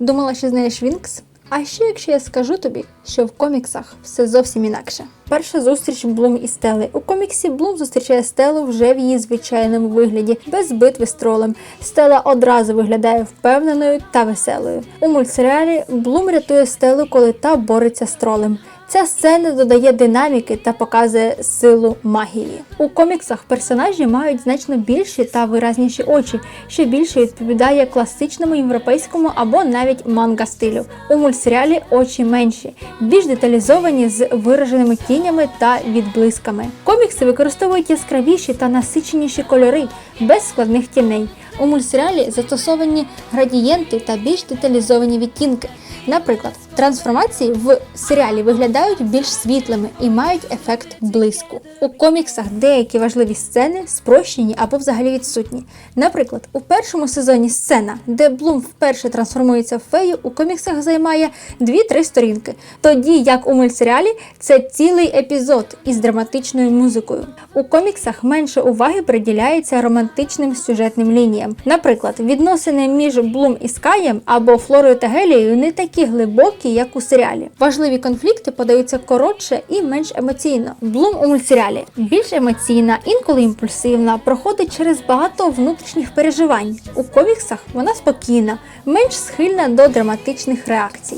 Думала, що знаєш Вінкс? А що якщо я скажу тобі, що в коміксах все зовсім інакше? Перша зустріч Блум і Стели. У коміксі Блум зустрічає Стелу вже в її звичайному вигляді, без битви з тролем. Стела одразу виглядає впевненою та веселою. У мультсеріалі Блум рятує Стелу, коли та бореться з тролем. Ця сцена додає динаміки та показує силу магії. У коміксах персонажі мають значно більші та виразніші очі, що більше відповідає класичному європейському або навіть манга стилю. У мультсеріалі очі менші, більш деталізовані з вираженими тінями та відблисками. Комікси використовують яскравіші та насиченіші кольори без складних тіней. У мультсеріалі застосовані градієнти та більш деталізовані відтінки. Наприклад, трансформації в серіалі виглядають більш світлими і мають ефект блиску. У коміксах деякі важливі сцени спрощені або взагалі відсутні. Наприклад, у першому сезоні сцена, де Блум вперше трансформується в фею, у коміксах займає 2-3 сторінки. Тоді як у мультсеріалі це цілий епізод із драматичною музикою. У коміксах менше уваги приділяється романтичним сюжетним лініям. Наприклад, відносини між Блум і Скаєм або Флорою та Гелією не такі глибокі, як у серіалі. Важливі конфлікти подаються коротше і менш емоційно. Блум у мультсеріалі більш емоційна, інколи імпульсивна, проходить через багато внутрішніх переживань. У коміксах вона спокійна, менш схильна до драматичних реакцій.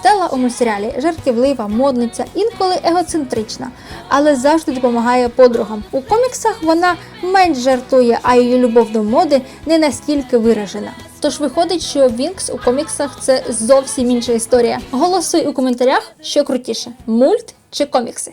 Стела у мультсеріалі жартівлива, модниця, інколи егоцентрична, але завжди допомагає подругам. У коміксах вона менш жартує, а її любов до моди не настільки виражена. Тож виходить, що Вінкс у коміксах це зовсім інша історія. Голосуй у коментарях, що крутіше: мульт чи комікси.